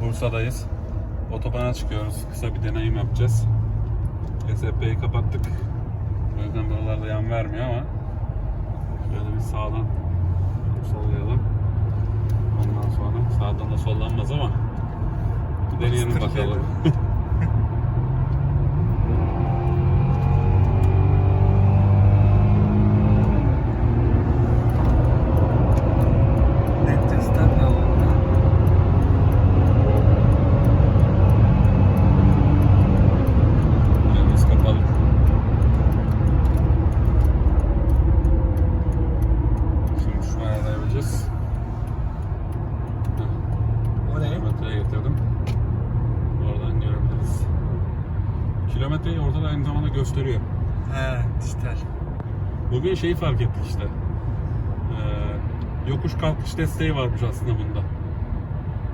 Bursa'dayız. Otobana çıkıyoruz. Kısa bir deneyim yapacağız. SP'yi kapattık. O yüzden buralarda yan vermiyor ama şöyle bir sağdan sollayalım. Ondan sonra sağdan da sollanmaz ama deneyelim bakalım. Kilometreyi orada da aynı zamanda gösteriyor. He, dijital. Bugün şeyi fark ettik işte. Ee, yokuş kalkış desteği varmış aslında bunda.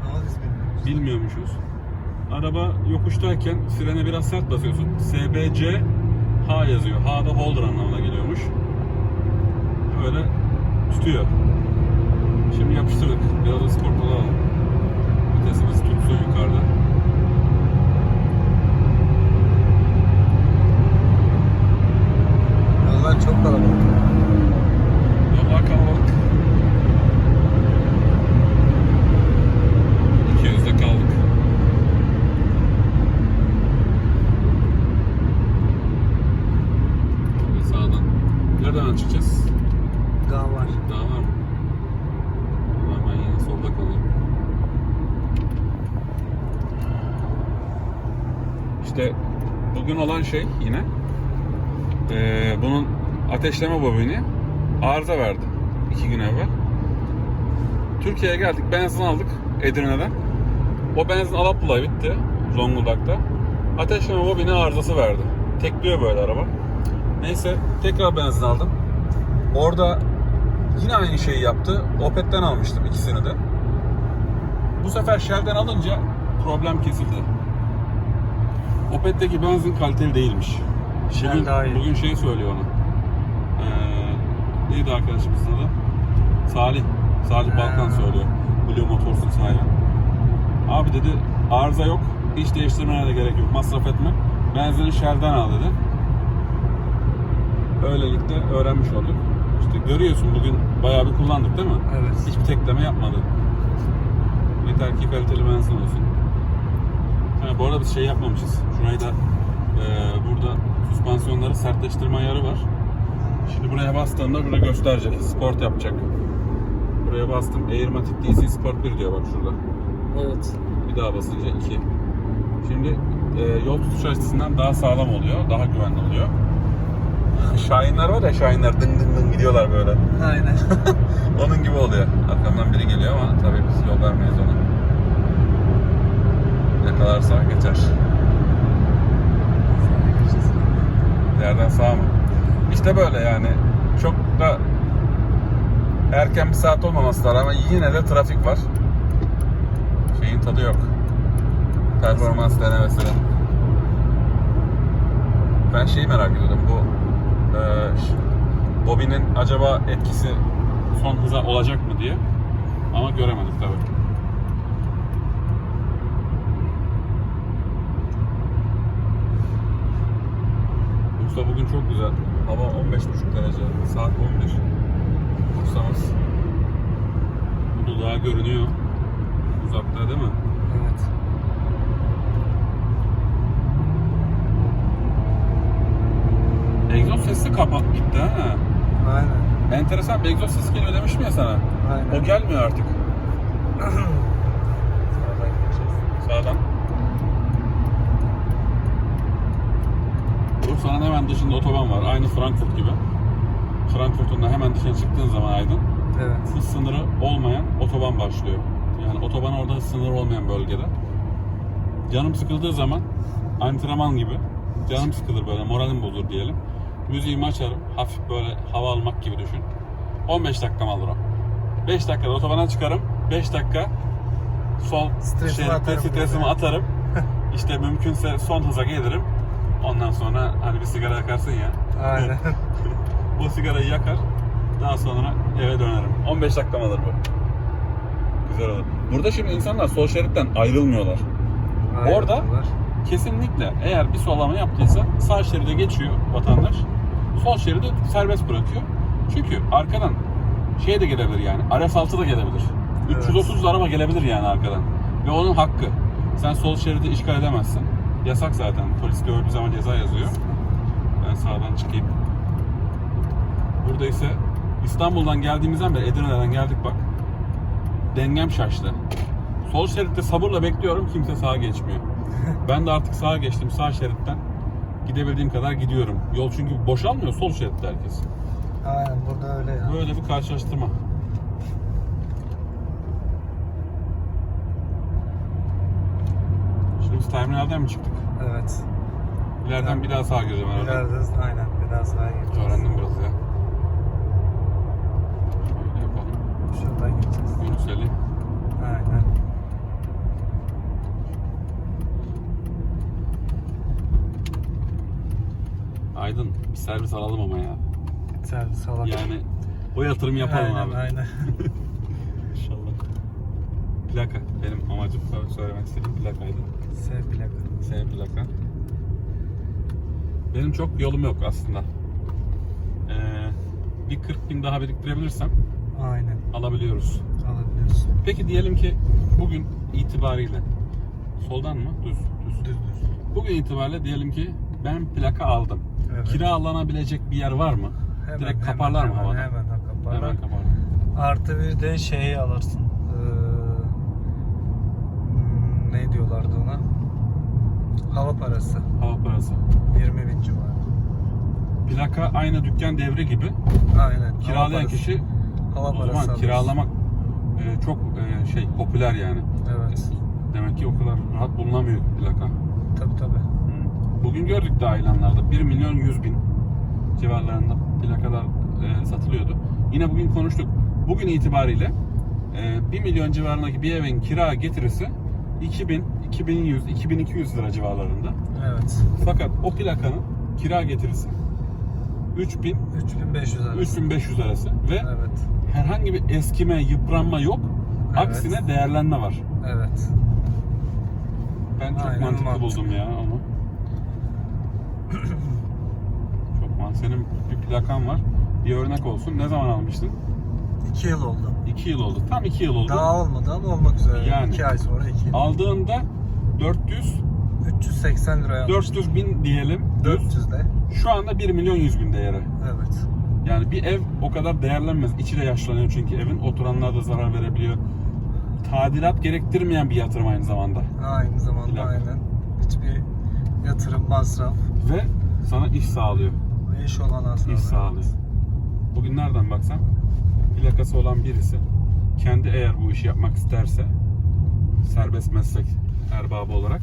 Ama biz bilmiyoruz. Bilmiyormuşuz. Araba yokuştayken frene biraz sert basıyorsun. SBC H yazıyor. H da holder anlamına geliyormuş. Böyle tutuyor. Şimdi yapıştırdık. Biraz da spor kolu alalım. Vitesimiz tutsun yukarıda. Çok kalabalık. Yollar kalabalık. 200'de kaldık. Şöyle sağdan. Nereden çıkacağız? Daha var. Daha var mı? Ulan ben yine solda kalayım. İşte bugün olan şey yine eee, bunun ateşleme bobini arıza verdi iki gün evvel. Türkiye'ye geldik benzin aldık Edirne'den. O benzin Alaplı'la bitti Zonguldak'ta. Ateşleme bobini arızası verdi. Tekliyor böyle araba. Neyse tekrar benzin aldım. Orada yine aynı şeyi yaptı. Opet'ten almıştım ikisini de. Bu sefer Shell'den alınca problem kesildi. Opet'teki benzin kaliteli değilmiş. Shell bugün, daha iyi. bugün şey söylüyor ona. Neydi arkadaşımızın adı? Salih. Salih. Balkan söylüyor. Blue Motors'un sahibi. Abi dedi arıza yok. Hiç değiştirmene de gerek yok. Masraf etme. Benzini Shell'den al dedi. Öylelikle öğrenmiş olduk. İşte görüyorsun bugün bayağı bir kullandık değil mi? Evet. Hiçbir tekleme yapmadı. Yeter ki kaliteli benzin olsun. Ha, bu arada biz şey yapmamışız. Şurayı da e, burada süspansiyonları sertleştirme ayarı var. Şimdi buraya bastığımda burada gösterecek. Sport yapacak. Buraya bastım. Airmatic DC Sport 1 diyor bak şurada. Evet. Bir daha basınca 2. Şimdi e, yol tutuş açısından daha sağlam oluyor. Daha güvenli oluyor. Şahinler var ya Şahinler dın dın dın gidiyorlar böyle. Aynen. Onun gibi oluyor. Arkamdan biri geliyor ama tabii biz yol vermeyiz ona. Yakalarsa geçer. Yerden sağ mı? İşte böyle yani. Çok da erken bir saat olmaması rağmen yine de trafik var. Şeyin tadı yok. Performans denemesi. Ben şeyi merak ediyordum. Bu e, bobinin acaba etkisi son hıza olacak mı diye. Ama göremedik tabii. Bursa bugün çok güzel. Hava 15,5 derece. Saat 11. Bursa'mız. Bu daha görünüyor. Uzakta değil mi? Evet. Egzoz sesi kapat gitti ha. Aynen. Enteresan bir egzoz sesi geliyor demiştim ya sana. Aynen. O gelmiyor artık. Sağdan geçeceğiz. Sağdan. Bursa'nın hemen dışında otoban var. Aynı Frankfurt gibi. Frankfurt'un da hemen dışına çıktığın zaman Aydın Evet. hız sınırı olmayan otoban başlıyor. Yani otoban orada hız sınırı olmayan bölgede. Canım sıkıldığı zaman antrenman gibi canım sıkılır böyle moralim bozulur diyelim. Müziğimi açarım. Hafif böyle hava almak gibi düşün. 15 dakikam alır o. 5 dakikada otobana çıkarım. 5 dakika sol Stresimi şeritte atarım stresimi atarım. işte mümkünse son hıza gelirim. Ondan sonra hani bir sigara yakarsın ya. Aynen. O sigarayı yakar. Daha sonra eve dönerim. 15 dakikam alır bu. Güzel olur. Burada şimdi insanlar sol şeritten ayrılmıyorlar. Orada- Ayrılıyorlar. Kesinlikle eğer bir sollama yaptıysa sağ şeride geçiyor vatandaş. Sol şeridi serbest bırakıyor. Çünkü arkadan şey de gelebilir yani. RS6 da gelebilir. Evet. 330 araba gelebilir yani arkadan. Ve onun hakkı. Sen sol şeridi işgal edemezsin. Yasak zaten. Polis gördüğü zaman ceza yazıyor. Ben sağdan çıkayım. Burada ise İstanbul'dan geldiğimizden beri Edirne'den geldik bak. Dengem şaştı. Sol şeritte sabırla bekliyorum kimse sağa geçmiyor. Ben de artık sağa geçtim sağ şeritten. Gidebildiğim kadar gidiyorum. Yol çünkü boşalmıyor sol şeritte herkes. Aynen burada öyle ya. Böyle bir karşılaştırma. Biz terminalden mi çıktık? Evet. İleriden Evet. bir daha sağa gireceğim herhalde. İleride aynen biraz sağa gideceğiz. Öğrendim biraz ya. Şöyle yapalım. Şuradan gideceğiz. Yunus Ali. Aynen. Aydın bir servis alalım ama ya. Servis salak. Yani o yatırım yapalım aynen, abi. Aynen. İnşallah. Plaka. Benim amacım söylemek istediğim plakaydı. S plaka. Senin plaka. Benim çok yolum yok aslında. Ee, bir 40 bin daha biriktirebilirsem Aynen. alabiliyoruz. Alabiliyorsun. Peki diyelim ki bugün itibariyle soldan mı? Düz. Düz. Düz. Bugün itibariyle diyelim ki ben plaka aldım. Evet. Kiralanabilecek bir yer var mı? Hemen, Direkt hemen, kaparlar mı hemen, havada? Hemen kaparlar. Hemen kaparlar. Artı bir de şeyi alırsın. Ne diyorlardı ona? Hava parası. Hava parası. 20 bin civarı. Plaka aynı dükkan devri gibi. Aynen. hava Kiralayan parası. kişi hava o parası zaman alıyorsun. kiralamak e, çok e, şey popüler yani. Evet. Demek ki o kadar rahat bulunamıyor plaka. Tabii tabii. Bugün gördük daha ilanlarda 1 milyon 100 bin civarlarında plakalar e, satılıyordu. Yine bugün konuştuk. Bugün itibariyle e, 1 milyon civarındaki bir evin kira getirisi 2000, 2100, 2200 lira civarlarında. Evet. Fakat o plakanın kira getirisi 3000, 3500 arası. 3500 arası ve Evet. herhangi bir eskime, yıpranma yok. Evet. Aksine değerlenme var. Evet. Ben çok Aynen mantıklı mantıklı. buldum ya onu. çok mantıklı. Senin bir plakan var. Bir örnek olsun. Ne zaman almıştın? 2 yıl oldu. 2 yıl oldu. Tam 2 yıl oldu. Daha olmadı ama olmak üzere. Yani. 2 ay sonra 2 yıl. Aldığında 400 380 liraya aldım. 400 bin diyelim. Düz. 400 de. Şu anda 1 milyon 100 bin değeri. Evet. Yani bir ev o kadar değerlenmez. İçi de yaşlanıyor çünkü evin. Oturanlar da zarar verebiliyor. Tadilat gerektirmeyen bir yatırım aynı zamanda. Aynı zamanda Plaka. aynen. Hiçbir yatırım, masraf, Ve sana iş sağlıyor. iş olanağı sağlıyor. İş sağlıyor. Bugün nereden baksan plakası olan birisi kendi eğer bu işi yapmak isterse serbest meslek erbabı olarak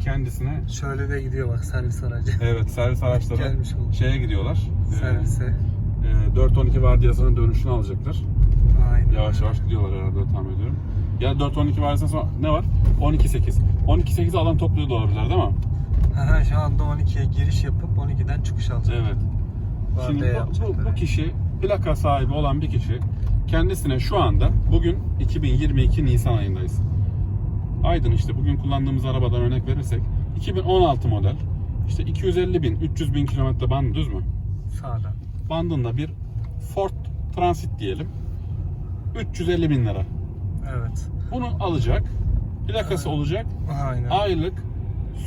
kendisine Şöyle de gidiyor bak servis aracı. evet servis araçları Gelmiş oldu. şeye gidiyorlar. Servise. E, 412 vardiyasının dönüşünü alacaklar. Aynen. Yavaş yavaş gidiyorlar herhalde tahmin ediyorum. Ya 412 vardiyasından sonra ne var? 12.8. 12.8'i alan topluyor olabilirler değil mi? Aha, şu anda 12'ye giriş yapıp 12'den çıkış alacak. Evet. Şimdi bu, bu, bu kişi plaka sahibi olan bir kişi kendisine şu anda bugün 2022 Nisan ayındayız. Aydın işte bugün kullandığımız arabadan örnek verirsek 2016 model işte 250 bin 300 bin kilometre bandı düz mü? Sağda. Bandında bir Ford Transit diyelim 350 bin lira. Evet. Bunu alacak plakası olacak Aynen. aylık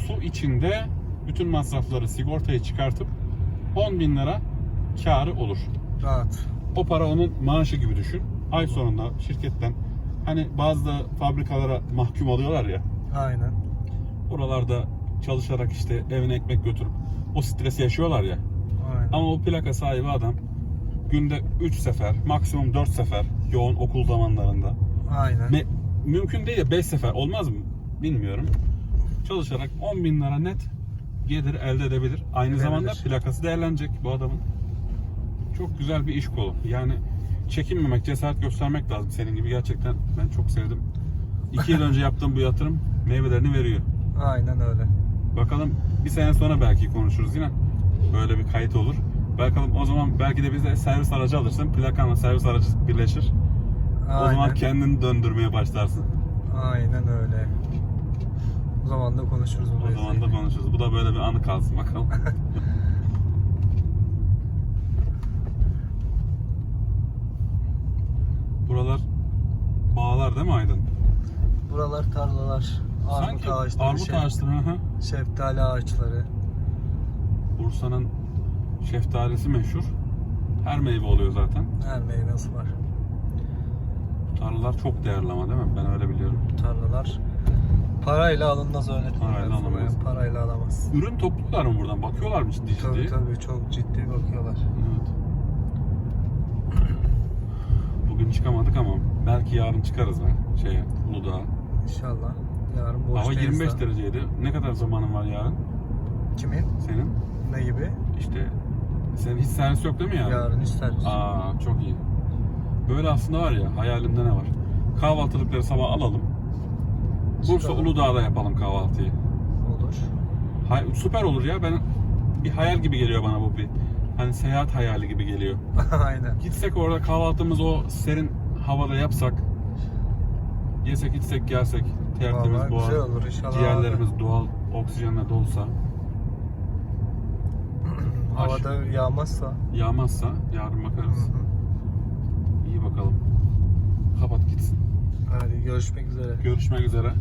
su içinde bütün masrafları sigortayı çıkartıp 10 bin lira karı olur. Rahat. O para onun maaşı gibi düşün. Ay sonunda şirketten hani bazı da fabrikalara mahkum oluyorlar ya. Aynen. Oralarda çalışarak işte evine ekmek götürüp o stresi yaşıyorlar ya. Aynen. Ama o plaka sahibi adam günde 3 sefer, maksimum 4 sefer yoğun okul zamanlarında. Aynen. Me- mümkün değil de 5 sefer olmaz mı? Bilmiyorum. Çalışarak 10 bin lira net gelir elde edebilir. Aynı Edebilir. zamanda plakası değerlenecek bu adamın. Çok güzel bir iş kolu. Yani çekinmemek, cesaret göstermek lazım. Senin gibi gerçekten ben çok sevdim. İki yıl önce yaptığım bu yatırım meyvelerini veriyor. Aynen öyle. Bakalım bir sene sonra belki konuşuruz yine. Böyle bir kayıt olur. Bakalım o zaman belki de bize servis aracı alırsın. Plakanla servis aracı birleşir. O zaman Aynen. kendini döndürmeye başlarsın. Aynen öyle. O zaman da konuşuruz bu O zaman da konuşuruz. Bu da böyle bir anı kalsın bakalım. Buralar bağlar değil mi Aydın? Buralar tarlalar. Armut Sanki ağaçları, armut şef- ağaçları. hı şeftali ağaçları. Bursa'nın şeftalisi meşhur. Her meyve oluyor zaten. Her meyvesi var. Bu tarlalar çok değerli ama değil mi? Ben öyle biliyorum. Tarlalar. Parayla alınmaz öyle. Parayla alınmaz. Parayla alamaz. Ürün topluyorlar mı buradan? Bakıyorlar mı ciddi Tabii ciddi? tabii çok ciddi bakıyorlar. Evet. Bugün çıkamadık ama belki yarın çıkarız be şeye Uludağ'a. İnşallah. Yarın Hava boştayız 25 da. dereceydi. Ne kadar zamanın var yarın Kimin? senin? Ne gibi? İşte senin hiç servis yok değil mi yarın? Yarın isteriz. Aa çok iyi. Böyle aslında var ya hayalimde ne var? Kahvaltılıkları sabah alalım. Bursa Çıkalım. Uludağ'da yapalım kahvaltıyı. Olur. Hay, süper olur ya. Ben bir hayal gibi geliyor bana bu bir. Hani seyahat hayali gibi geliyor. Aynen. Gitsek orada kahvaltımızı o serin havada yapsak. Yesek içsek gelsek. Tertemiz Vallahi boğaz. güzel olur inşallah. Ciğerlerimiz doğal oksijenle dolsa. Havada yağmazsa. Yağmazsa yarın Hı bakarız. hı. İyi bakalım. Kapat gitsin. Hadi görüşmek üzere. Görüşmek üzere.